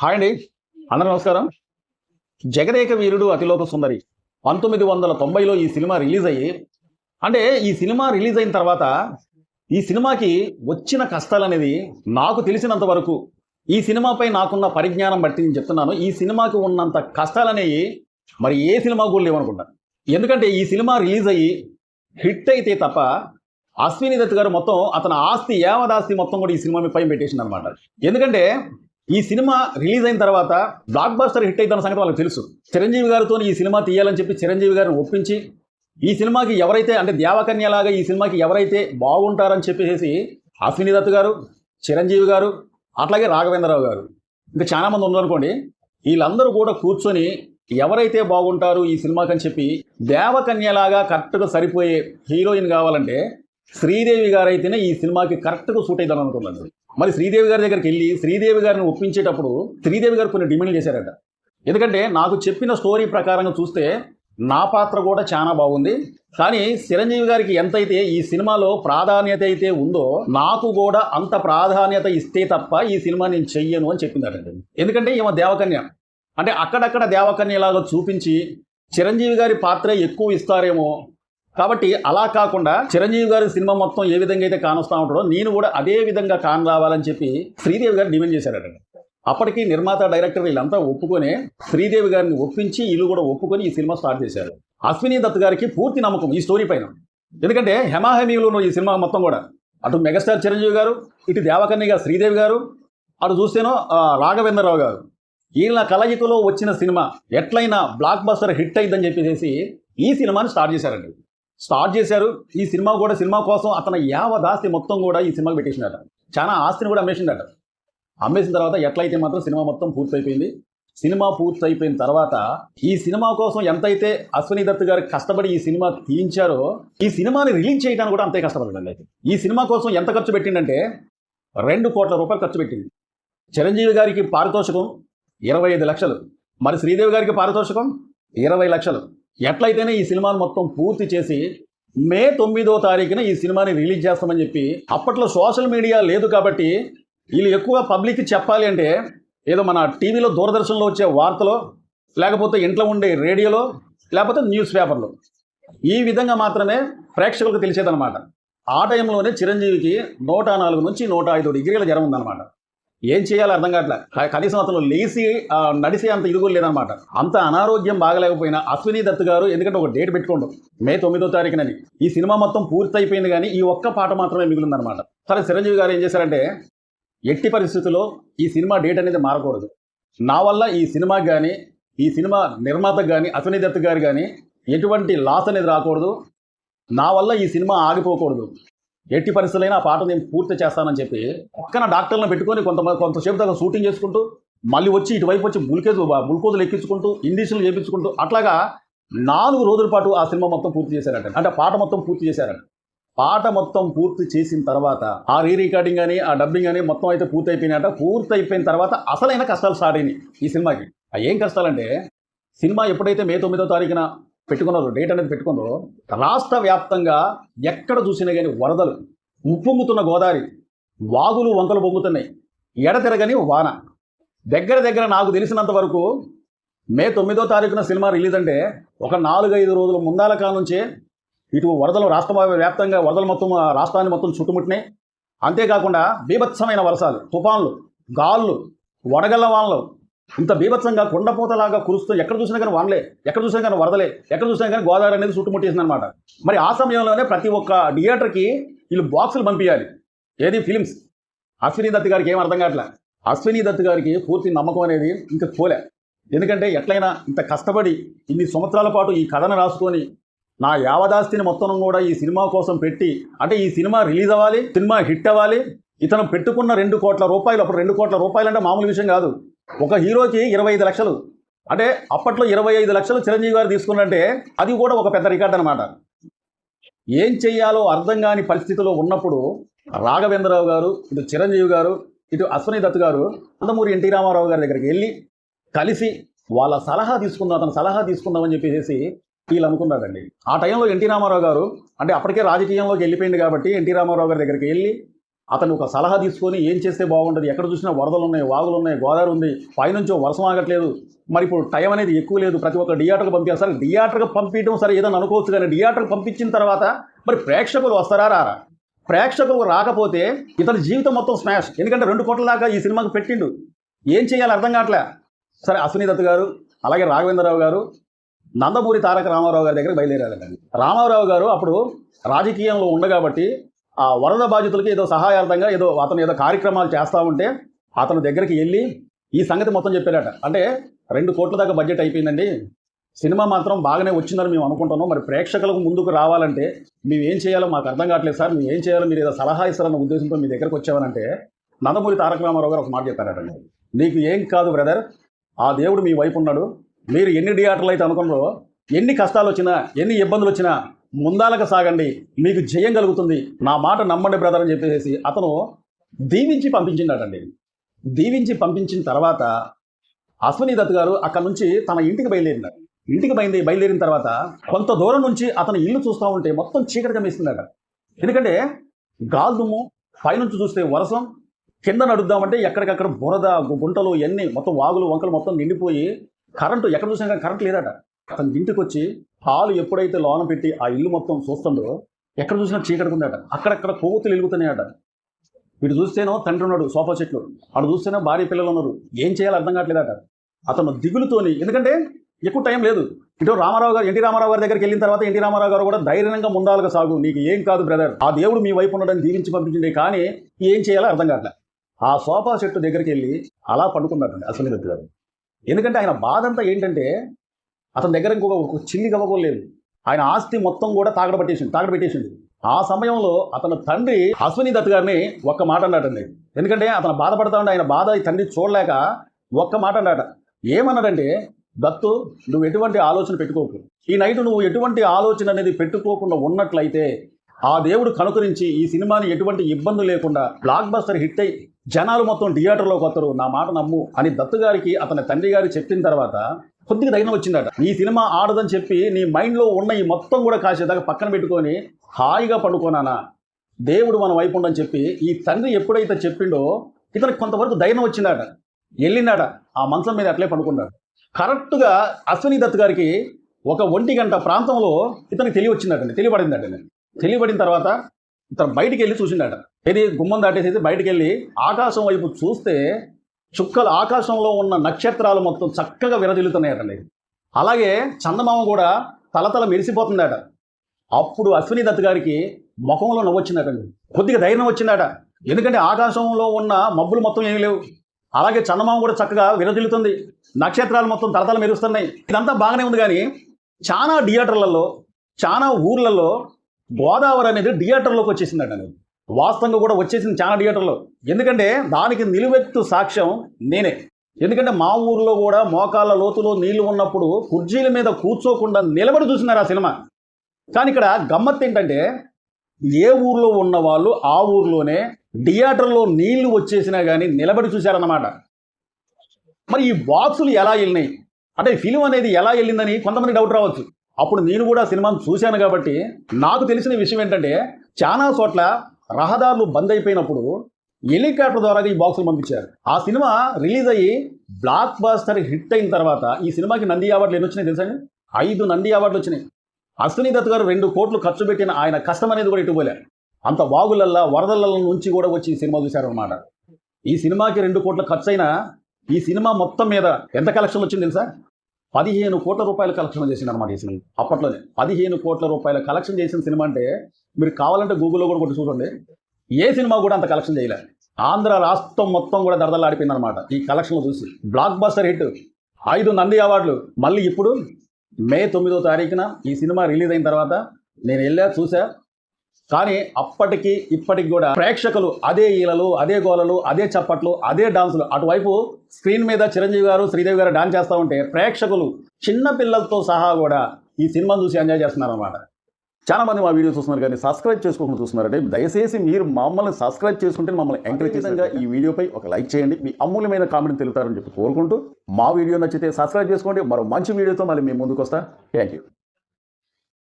Hi అండి. అందరూ నమస్కారం. జగదేక వీరుడు అతిలోక సుందరి. పంతొమ్మిది వందల తొంభైలో ఈ సినిమా రిలీజ్ అయ్యి అంటే ఈ సినిమా రిలీజ్ అయిన తర్వాత ఈ సినిమాకి వచ్చిన కష్టాలు అనేది నాకు తెలిసినంత వరకు ఈ సినిమాపై నాకున్న పరిజ్ఞానం బట్టి నేను చెప్తున్నాను. ఈ సినిమాకి ఉన్నంత కష్టాలు అనేవి మరి ఏ సినిమా కూడా లేవనుకుంటాను ఎందుకంటే ఈ సినిమా రిలీజ్ అయ్యి హిట్ అయితే తప్ప అశ్విని దత్ గారు మొత్తం అతని ఆస్తి యావదాస్తి మొత్తం కూడా ఈ సినిమా పైన పెట్టేసింది అనమాట ఎందుకంటే ఈ సినిమా రిలీజ్ అయిన తర్వాత బ్లాక్ బాస్టర్ హిట్ అవుతున్న సంగతి వాళ్ళకి తెలుసు. చిరంజీవి గారితో ఈ సినిమా తీయాలని చెప్పి చిరంజీవి గారిని ఒప్పించి ఈ సినిమాకి ఎవరైతే అంటే దేవకన్యలాగా ఈ సినిమాకి ఎవరైతే బాగుంటారని చెప్పేసి అశ్విని దత్ గారు చిరంజీవి గారు అట్లాగే రాఘవేంద్రరావు గారు ఇంకా చాలామంది ఉందనుకోండి వీళ్ళందరూ కూడా కూర్చొని ఎవరైతే బాగుంటారు ఈ సినిమాకి అని చెప్పి దేవకన్యలాగా కరెక్ట్గా సరిపోయే హీరోయిన్ కావాలంటే శ్రీదేవి గారు అయితేనే ఈ సినిమాకి కరెక్ట్గా సూట్ అవుతాను అనుకున్నాను మరి శ్రీదేవి గారి దగ్గరికి వెళ్ళి శ్రీదేవి గారిని ఒప్పించేటప్పుడు శ్రీదేవి గారు కొన్ని డిమాండ్ చేశారట. ఎందుకంటే నాకు చెప్పిన స్టోరీ ప్రకారంగా చూస్తే నా పాత్ర కూడా చాలా బాగుంది. కానీ చిరంజీవి గారికి ఎంతైతే ఈ సినిమాలో ప్రాధాన్యత అయితే ఉందో నాకు కూడా అంత ప్రాధాన్యత ఇస్తే తప్ప ఈ సినిమా నేను చెయ్యను అని చెప్పిందటండి ఎందుకంటే ఈమె దేవకన్య. అంటే అక్కడక్కడ దేవకన్యలాగా చూపించి చిరంజీవి గారి పాత్ర ఎక్కువ ఇస్తారేమో కాబట్టి అలా కాకుండా చిరంజీవి గారి సినిమా మొత్తం ఏ విధంగా అయితే కానొస్తా ఉంటాడో నేను కూడా అదే విధంగా కాన్ రావాలని చెప్పి శ్రీదేవి గారు డిమాండ్ చేశారట. అప్పటికి నిర్మాత డైరెక్టర్ వీళ్ళంతా ఒప్పుకొని శ్రీదేవి గారిని ఒప్పించి వీళ్ళు కూడా ఒప్పుకొని ఈ సినిమా స్టార్ట్ చేశారు. అశ్విని దత్ గారికి పూర్తి నమ్మకం ఈ స్టోరీ పైన. ఎందుకంటే హెమాహెమీలు ఉన్న ఈ సినిమా మొత్తం కూడా. అటు మెగాస్టార్ చిరంజీవి గారు ఇటు దేవకన్య శ్రీదేవి గారు అటు చూస్తేనో రాఘవేంద్రరావు గారు. వీళ్ళ కలయికలో వచ్చిన సినిమా ఎట్లయినా బ్లాక్ బస్టర్ హిట్ అయిందని చెప్పేసి ఈ సినిమాని స్టార్ట్ చేశారండి. స్టార్ట్ చేశారు. ఈ సినిమా కూడా సినిమా కోసం అతను యావత్ ఆస్తి మొత్తం కూడా ఈ సినిమాకి పెట్టేసినట చాలా ఆస్తిని కూడా అమ్మేసిందట అమ్మేసిన తర్వాత ఎట్లయితే మాత్రం సినిమా మొత్తం పూర్తయిపోయింది. సినిమా పూర్తయిపోయిన తర్వాత ఈ సినిమా కోసం ఎంతైతే అశ్విని దత్ గారు కష్టపడి ఈ సినిమా తీయించారో ఈ సినిమాని రిలీజ్ చేయడానికి కూడా అంతే కష్టపడండి అయితే ఈ సినిమా కోసం ఎంత ఖర్చు పెట్టిండంటే రెండు కోట్ల రూపాయలు ఖర్చు పెట్టింది. చిరంజీవి గారికి పారితోషికం ఇరవై ఐదు లక్షలు. మరి శ్రీదేవి గారికి పారితోషికం ఇరవై లక్షలు. ఎట్లయితేనే ఈ సినిమాను మొత్తం పూర్తి చేసి మే తొమ్మిదో తారీఖున ఈ సినిమాని రిలీజ్ చేస్తామని చెప్పి అప్పట్లో సోషల్ మీడియా లేదు కాబట్టి వీళ్ళు ఎక్కువ పబ్లిక్కి చెప్పాలి అంటే ఏదో మన టీవీలో దూరదర్శన్లో వచ్చే వార్తలో లేకపోతే ఇంట్లో ఉండే రేడియోలో లేకపోతే న్యూస్ పేపర్లో. ఈ విధంగా మాత్రమే ప్రేక్షకులకు తెలిసేదన్నమాట. ఆ టైంలోనే చిరంజీవికి నూట నాలుగు నుంచి నూట ఐదు డిగ్రీల జ్వరం ఉందన్నమాట. ఏం చేయాలో అర్థం కావట్లే. కనీసం అతను లేచి నడిసే అంత ఇదిగో లేదనమాట అంత అనారోగ్యం బాగలేకపోయినా అశ్విని దత్ గారు ఎందుకంటే ఒక డేట్ పెట్టుకోండు మే తొమ్మిదో తారీఖునని. ఈ సినిమా మొత్తం పూర్తయిపోయింది కానీ ఈ ఒక్క పాట మాత్రమే మిగిలిందనమాట సరే చిరంజీవి గారు ఏం చేశారంటే ఎట్టి పరిస్థితుల్లో ఈ సినిమా డేట్ అనేది మారకూడదు. నా వల్ల ఈ సినిమాకి కానీ ఈ సినిమా నిర్మాతకు కానీ అశ్విని దత్ గారు కానీ ఎటువంటి లాస్ అనేది రాకూడదు. నా వల్ల ఈ సినిమా ఆగిపోకూడదు. ఎట్టి పరిస్థితులైనా ఆ పాట నేను పూర్తి చేస్తానని చెప్పి పక్కన డాక్టర్లను పెట్టుకొని కొంత కొంతసేపు దాకా షూటింగ్ చేసుకుంటూ మళ్ళీ వచ్చి ఇటువైపు వచ్చి బుల్కేజ్ బుల్కోజులు ఎక్కించుకుంటూ ఇండిషన్లు చేయించుకుంటూ అట్లాగా నాలుగు రోజుల పాటు ఆ సినిమా మొత్తం పూర్తి చేశారట. అంటే పాట మొత్తం పూర్తి చేశారట. పాట మొత్తం పూర్తి చేసిన తర్వాత ఆ రీ రికార్డింగ్ అని ఆ డబ్బింగ్ అని మొత్తం అయితే పూర్తి అయిపోయినాయట పూర్తి అయిపోయిన తర్వాత అసలైన కష్టాలు స్టార్ట్ అయినాయి ఈ సినిమాకి. ఆ ఏం కష్టాలంటే సినిమా ఎప్పుడైతే మే తొమ్మిదో తారీఖున పెట్టుకున్నారు డేట్ అనేది పెట్టుకున్నారు రాష్ట్ర వ్యాప్తంగా ఎక్కడ చూసినా కానీ వరదలు ఉప్పొంగుతున్న గోదావరి వాగులు వంకలు పొంగుతున్నాయి. ఎడతెరగని వాన. దగ్గర దగ్గర నాకు తెలిసినంత వరకు మే తొమ్మిదో తారీఖున సినిమా రిలీజ్ అంటే ఒక నాలుగైదు రోజుల ముందాల కాల నుంచే ఇటు వరదలు రాష్ట్ర వ్యాప్తంగా వరదలు మొత్తం రాష్ట్రాన్ని మొత్తం చుట్టుముట్టినాయి. అంతేకాకుండా బీభత్సమైన వర్షాలు తుఫాన్లు గాళ్ళు వడగళ్ళ వానలు ఇంత బీభత్సంగా కొండపోతలాగా కురుస్తూ ఎక్కడ చూసినా కానీ వానలే ఎక్కడ చూసినా కానీ వరదలే ఎక్కడ చూసినా కానీ గోదావరి అనేది చుట్టుముట్టేసింది అనమాట మరి ఆ సమయంలోనే ప్రతి ఒక్క థియేటర్కి వీళ్ళు బాక్సులు పంపించాలి ఏది? ఫిలిమ్స్. అశ్విని దత్ గారికి ఏం అర్థం కావట్లే? అశ్విని దత్ గారికి పూర్తి నమ్మకం అనేది ఇంకా పోలే. ఎందుకంటే ఎట్లయినా ఇంత కష్టపడి ఇన్ని సంవత్సరాల పాటు ఈ కథను రాసుకొని నా యావదాస్తిని మొత్తం కూడా ఈ సినిమా కోసం పెట్టి అంటే ఈ సినిమా రిలీజ్ అవ్వాలి సినిమా హిట్ అవ్వాలి ఇతను పెట్టుకున్న రెండు కోట్ల రూపాయలు అప్పుడు రెండు కోట్ల రూపాయలు అంటే మామూలు విషయం కాదు. ఒక హీరోకి ఇరవై ఐదు లక్షలు. అంటే అప్పట్లో ఇరవై ఐదు లక్షలు చిరంజీవి గారు తీసుకున్నంటే అది కూడా ఒక పెద్ద రికార్డ్ అనమాట ఏం చెయ్యాలో అర్థం కాని పరిస్థితిలో ఉన్నప్పుడు రాఘవేంద్రరావు గారు ఇటు చిరంజీవి గారు ఇటు అశ్వని దత్ గారు నందమూరి ఎన్టీ రామారావు గారి దగ్గరికి వెళ్ళి కలిసి వాళ్ళ సలహా తీసుకుందాం అతను సలహా తీసుకుందామని చెప్పేసి వీళ్ళు అనుకున్నారండి. ఆ టైంలో ఎన్టీ రామారావు గారు అంటే అప్పటికే రాజకీయంలోకి వెళ్ళిపోయింది కాబట్టి ఎన్టీ రామారావు గారి దగ్గరికి వెళ్ళి అతను ఒక సలహా తీసుకొని ఏం చేస్తే బాగుంటుంది? ఎక్కడ చూసినా వరదలు ఉన్నాయి వాగులు ఉన్నాయి గోదావరి ఉంది. పైనుంచో వర్షం ఆగట్లేదు. మరి ఇప్పుడు టైం అనేది ఎక్కువ లేదు. ప్రతి ఒక్క థియేటర్కి పంపించాలి సరే థియేటర్కి పంపించడం సరే ఏదైనా అనుకోవచ్చు కానీ థియేటర్కి పంపించిన తర్వాత మరి ప్రేక్షకులు వస్తారా రారా? ప్రేక్షకులు రాకపోతే ఇతని జీవితం మొత్తం స్మాష్. ఎందుకంటే రెండు కోట్ల దాకా ఈ సినిమాకి పెట్టిండు. ఏం చేయాలి? అర్థం కావట్లే. సరే అశ్విని దత్ గారు అలాగే రాఘవేంద్రరావు గారు నందమూరి తారక రామారావు గారి దగ్గర బయలుదేరారండి. రామారావు గారు అప్పుడు రాజకీయంలో ఉండగాబట్టి ఆ వరద బాధితులకి ఏదో సహాయార్థంగా ఏదో అతను ఏదో కార్యక్రమాలు చేస్తూ ఉంటే అతని దగ్గరికి వెళ్ళి ఈ సంగతి మొత్తం చెప్పారట అంటే రెండు కోట్ల దాకా బడ్జెట్ అయిపోయిందండి. సినిమా మాత్రం బాగానే వచ్చిందని మేము అనుకుంటున్నాం. మరి ప్రేక్షకులకు ముందుకు రావాలంటే మేము ఏం చేయాలో మాకు అర్థం కావట్లేదు సార్. మేము ఏం చేయాలో మీరు ఏదో సలహా ఇస్తారన్న ఉద్దేశంతో మీ దగ్గరకు వచ్చామనంటే నందమూరి తారక రామారావు గారు ఒక మాట చెప్పారటండి. నీకు ఏం కాదు బ్రదర్. ఆ దేవుడు మీ వైపు ఉన్నాడు. మీరు ఎన్ని థియేటర్లు అయితే అనుకున్నారో ఎన్ని కష్టాలు వచ్చినా ఎన్ని ఇబ్బందులు వచ్చినా ముందాలకు సాగండి మీకు జయం కలుగుతుంది. నా మాట నమ్మండి బ్రదర్ అని చెప్పేసి అతను దీవించి పంపించిండటండి. దీవించి పంపించిన తర్వాత అశ్విని దత్ గారు అక్కడ నుంచి తన ఇంటికి బయలుదేరినాడు ఇంటికి బయలుదేరి బయలుదేరిన తర్వాత కొంత దూరం నుంచి అతను ఇల్లు చూస్తూ ఉంటే మొత్తం చీకటిగా మేస్తున్నాడు ఎందుకంటే గాల్దుము పైనుంచి చూస్తే వరసం కింద నడుద్దామంటే ఎక్కడికక్కడ బురద గుంటలు ఎన్ని మొత్తం వాగులు వంకలు మొత్తం నిండిపోయి కరెంటు ఎక్కడ చూసినా కరెంట్ లేదట. అతను ఇంటికి వచ్చి హాలు ఎప్పుడైతే లోన పెట్టి ఆ ఇల్లు మొత్తం చూస్తుందో ఎక్కడ చూసినా చీకటి ఉందట. అక్కడక్కడ కొవ్వొత్తులు వెలుగుతున్నాయట. వీడు చూస్తేనో తండ్రి ఉన్నాడు సోఫా చెట్లు అటు చూస్తేనో భార్య పిల్లలు ఉన్నారు. ఏం చేయాలో అర్థం కావట్లేదట. అతను దిగులుతోని ఎందుకంటే ఎక్కువ టైం లేదు. ఇటు రామారావు గారు ఎన్టీ రామారావు గారి దగ్గరికి వెళ్ళిన తర్వాత ఎన్టీ రామారావు గారు కూడా ధైర్యంగా ముందాలుగా సాగు. నీకు ఏం కాదు బ్రదర్. ఆ దేవుడు మీ వైపు ఉండడం దీవించి పంపించింది. కానీ ఏం చేయాలో అర్థం కావట్లే. ఆ సోఫా చెట్టు దగ్గరికి వెళ్ళి అలా పండుకున్నాడు అసలు. గారు ఎందుకంటే ఆయన బాధ అంతా ఏంటంటే అతని దగ్గర ఇంకొక చిల్లి చిల్లి గవ్వలేదు ఆయన ఆస్తి మొత్తం కూడా తాగడ పట్టేసింది తాగడ పెట్టేసింది ఆ సమయంలో అతని తండ్రి అశ్విని దత్ గారిని ఒక్క మాట అన్నాడండి. ఎందుకంటే అతను బాధపడతా ఉండే ఆయన బాధ తండ్రి చూడలేక ఒక్క మాట అన్నాడ. ఏమన్నాడంటే దత్తు నువ్వు ఎటువంటి ఆలోచన పెట్టుకోకు. ఈ నైట్ నువ్వు ఎటువంటి ఆలోచన అనేది పెట్టుకోకుండా ఉన్నట్లయితే ఆ దేవుడు కనుకరించి ఈ సినిమాని ఎటువంటి ఇబ్బంది లేకుండా బ్లాక్ బస్టర్ హిట్ అయి జనాలు మొత్తం థియేటర్లోకి వస్తారు. నా మాట నమ్ము అని దత్తు గారికి అతని తండ్రి గారు చెప్పిన తర్వాత కొద్దిగా ధైర్యం వచ్చిందట. ఈ సినిమా ఆడదని చెప్పి నీ మైండ్లో ఉన్న ఈ మొత్తం కూడా కాసేదాకా పక్కన పెట్టుకొని హాయిగా పడుకోనానా? దేవుడు మన వైపు ఉండని చెప్పి ఈ తండ్రి ఎప్పుడైతే చెప్పిండో ఇతనికి కొంతవరకు ధైర్యం వచ్చిందట. వెళ్ళిందట. ఆ మంచం మీద అట్లే పడుకున్నాడు. కరెక్ట్గా అశ్విని దత్ గారికి ఒక ఒంటి గంట ప్రాంతంలో ఇతనికి తెలివి వచ్చిందటండి. తెలియబడిందటండి. తెలియబడిన తర్వాత ఇతను బయటికి వెళ్ళి చూసిండట ఇది గుమ్మం దాటేసేసి బయటికి వెళ్ళి ఆకాశం వైపు చూస్తే చుక్కలు ఆకాశంలో ఉన్న నక్షత్రాలు మొత్తం చక్కగా విరజిల్లుతున్నాయటండి అలాగే చందమామ కూడా తలతల మెరిసిపోతుందట. అప్పుడు అశ్విని దత్ గారికి ముఖంలో నవ్వొచ్చిందటండి కొద్దిగా ధైర్యం వచ్చిందట. ఎందుకంటే ఆకాశంలో ఉన్న మబ్బులు మొత్తం ఏమీ లేవు. అలాగే చందమామ కూడా చక్కగా విరజిల్లుతుంది. నక్షత్రాలు మొత్తం తలతల మెరుస్తున్నాయి. ఇదంతా బాగానే ఉంది కానీ చాలా థియేటర్లలో చాలా ఊర్లలో గోదావరి అనేది థియేటర్లోకి వచ్చేసిందట అనేది వాస్తవంగా కూడా వచ్చేసింది చాలా థియేటర్లో. ఎందుకంటే దానికి నిలువెత్తు సాక్ష్యం నేనే. ఎందుకంటే మా ఊర్లో కూడా మోకాళ్ళ లోతులో నీళ్ళు ఉన్నప్పుడు కుర్చీల మీద కూర్చోకుండా నిలబడి చూసినారు ఆ సినిమా. కానీ ఇక్కడ గమ్మత్ ఏంటంటే ఏ ఊర్లో ఉన్న వాళ్ళు ఆ ఊర్లోనే థియేటర్లో నీళ్ళు వచ్చేసినా కానీ నిలబడి చూశారన్నమాట. మరి ఈ బాక్సులు ఎలా వెళ్ళినాయి? అంటే ఫిలిం అనేది ఎలా వెళ్ళిందని కొంతమంది డౌట్ రావచ్చు. అప్పుడు నేను కూడా సినిమాను చూశాను కాబట్టి నాకు తెలిసిన విషయం ఏంటంటే చాలా చోట్ల రహదారులు బంద్ అయిపోయినప్పుడు హెలికాప్టర్ ద్వారా ఈ బాక్సులు పంపించారు. ఆ సినిమా రిలీజ్ అయ్యి బ్లాక్ బాస్టర్ హిట్ అయిన తర్వాత ఈ సినిమాకి నంది అవార్డులు ఎన్ని వచ్చినాయి తెలుసా ఐదు నంది అవార్డులు వచ్చినాయి. అశ్విని దత్ గారు రెండు కోట్లు ఖర్చు పెట్టిన ఆయన కష్టం అనేది కూడా ఇటుపోలే. అంత వాగులల్లా వరదల నుంచి కూడా వచ్చి ఈ సినిమా చూశారనమాట ఈ సినిమాకి రెండు కోట్ల ఖర్చు అయినా ఈ సినిమా మొత్తం మీద ఎంత కలెక్షన్ వచ్చింది తెలుసా? పదిహేను కోట్ల రూపాయల కలెక్షన్ చేసింది అనమాట ఈ సినిమా. అప్పట్లోనే పదిహేను కోట్ల రూపాయల కలెక్షన్ చేసిన సినిమా అంటే మీరు కావాలంటే గూగుల్లో కూడా కొట్టి చూడండి. ఏ సినిమా కూడా అంత కలెక్షన్ చేయలే. ఆంధ్ర రాష్ట్రం మొత్తం కూడా దరదలాడిపోయింది అనమాట ఈ కలెక్షన్లు చూసి. Blockbuster hit. ఐదు నంది అవార్డులు. మళ్ళీ ఇప్పుడు మే తొమ్మిదో తారీఖున ఈ సినిమా రిలీజ్ అయిన తర్వాత నేను వెళ్ళా చూసా కానీ అప్పటికి ఇప్పటికి కూడా ప్రేక్షకులు అదే ఈలలు అదే గోలలు అదే చప్పట్లు అదే డాన్సులు అటువైపు స్క్రీన్ మీద చిరంజీవి గారు శ్రీదేవి గారు డాన్స్ చేస్తూ ఉంటే ప్రేక్షకులు చిన్న పిల్లలతో సహా కూడా ఈ సినిమాను చూసి ఎంజాయ్ చేస్తున్నారు అనమాట చాలా మంది మా వీడియో చూస్తున్నారు కానీ సబ్స్క్రైబ్ చేసుకోకుండా చూస్తున్నారంటే దయచేసి మీరు మమ్మల్ని సబ్స్క్రైబ్ చేసుకుంటే మమ్మల్ని ఎంకరేజ్ విధంగా ఈ వీడియోపై ఒక లైక్ చేయండి. మీ అమూల్యమైన కామెంట్ తెలుతారని చెప్పి కోరుకుంటూ మా వీడియో నచ్చితే సబ్స్క్రైబ్ చేసుకోండి. మరో మంచి వీడియోతో మళ్ళీ మేము ముందుకు వస్తా. Thank you